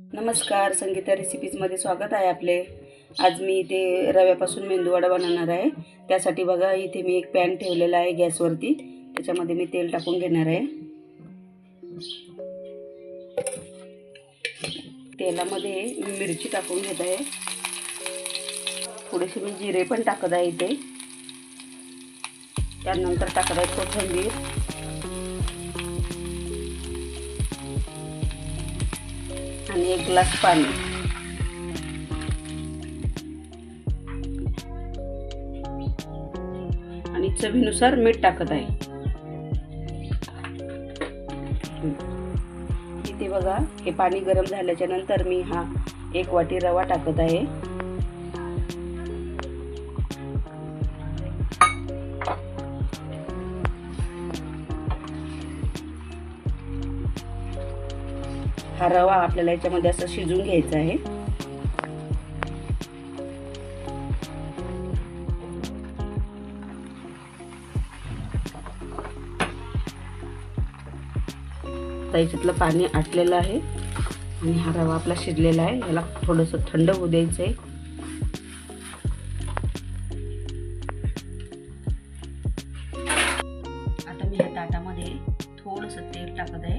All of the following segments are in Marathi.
नमस्कार संगीता रेसिपीजमध्ये स्वागत आहे आपले. आज मी इथे रव्यापासून मेंदूवडा बनवणार आहे. त्यासाठी बघा इथे मी एक पॅन ठेवलेला आहे गॅसवरती. त्याच्यामध्ये मी तेल टाकून घेणार आहे. तेलामध्ये मी मिरची टाकून घेत आहे. थोडेसे मी जिरे पण टाकत आहे इथे. त्यानंतर टाकत आहे कोथिंबीर. एक ग्लास पाणी. आणि चवीनुसार मीठ टाकत आहे. इथे बघा हे पाणी गरम झाल्याच्यानंतर मी हा एक वाटी रवा टाकत आहे. हा रवा आपल्याला याच्यामध्ये असं शिजून घ्यायचा आहे. याच्यातलं पाणी आटलेलं आहे आणि हा रवा आपला शिजलेला आहे. याला थोडंसं थंड होऊ द्यायचं आहे आता मी ह्या ताटामध्ये थोडंसं तेल टाकत आहे.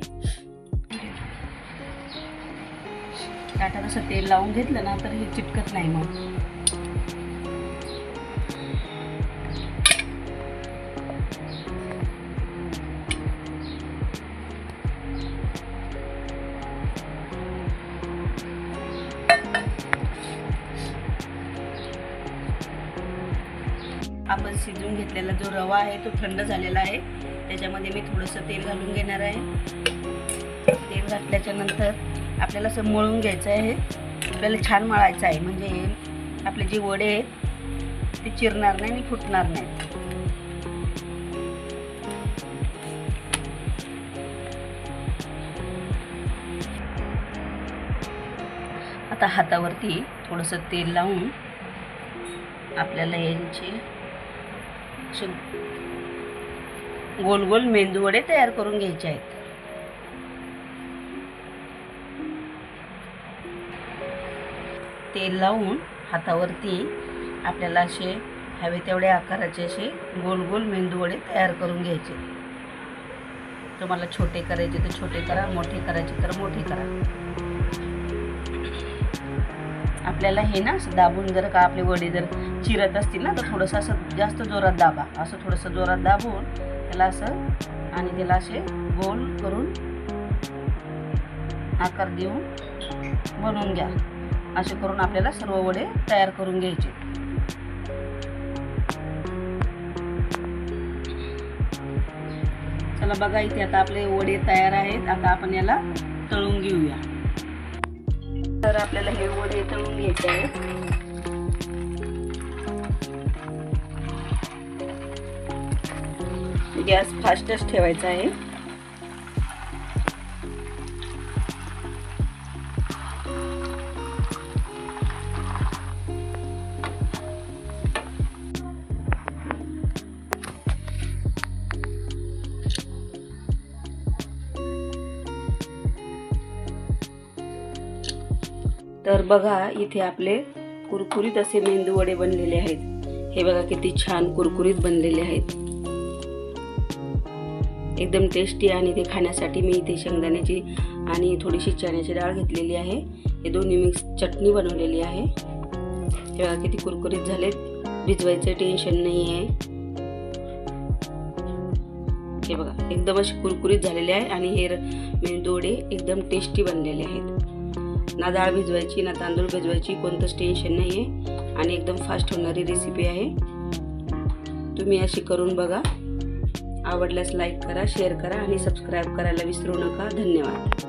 बटाटा असं तेल लावून घेतलं ना तर हे चिटकत नाही मग. आपण शिजवून घेतलेला जो रवा आहे तो थंड झालेला आहे. त्याच्यामध्ये मी थोडंसं तेल घालून घेणार आहे. तेल घातल्याच्या नंतर आपल्याला असं मळून घ्यायचं आहे. आपल्याला छान मळायचं आहे. म्हणजे आपले जे वडे आहेत ते चिरणार नाही आणि फुटणार नाही. आता हातावरती थोडंसं तेल लावून आपल्याला यांचे गोल गोल मेंदू वडे तयार करून घ्यायचे आहेत. तेल लावून हातावरती आपल्याला असे हवे तेवढ्या आकाराचे असे गोल गोल मेंदू वडे तयार करून घ्यायचे. तुम्हाला छोटे करायचे तर छोटे करा मोठे करायचे तर मोठे करा. आपल्याला हे ना दाबून जर का आपले वडे जर चिरत असतील ना तर थोडंसं असं जास्त जोरात दाबा. असं थोडंसं जोरात दाबून त्याला असं आणि त्याला असे गोल करून आकार देऊन बनवून घ्या. असे करून आपल्याला सर्व वडे तयार करून घ्यायचे. चला बघा इथे आता आपले वडे तयार आहेत. आता आपण याला तळून घेऊया. तर आपल्याला हे वडे तळून घ्यायचे आहेत. गॅस फास्टच ठेवायचा आहे. तर बघा इथे आपले कुरकुरीत असे मेंदू वडे बनलेले आहेत. हे बघा किती छान कुरकुरीत बनलेले आहेत. एकदम टेस्टी आणि ते खाण्यासाठी मी इथे शेंगदाण्याची आणि थोडीशी चण्याची डाळ घेतलेली आहे. हे दोन्ही मिक्स चटणी बनवलेली आहे. हे बघा किती कुरकुरीत झालेत. भिजवायचं टेन्शन नाही आहे हे बघा एकदम असे कुरकुरीत झालेले आहे आणि हे मेंदू वडे एकदम टेस्टी बनलेले आहेत. ना डाळ भिजवायची ना तांदूळ भिजवायची कोणतंच टेन्शन नाही आहे आणि एकदम फास्ट होणारी रेसिपी आहे. तुम्ही अशी करून बघा. आवडल्यास लाईक करा शेअर करा आणि सबस्क्राईब करायला विसरू नका. धन्यवाद.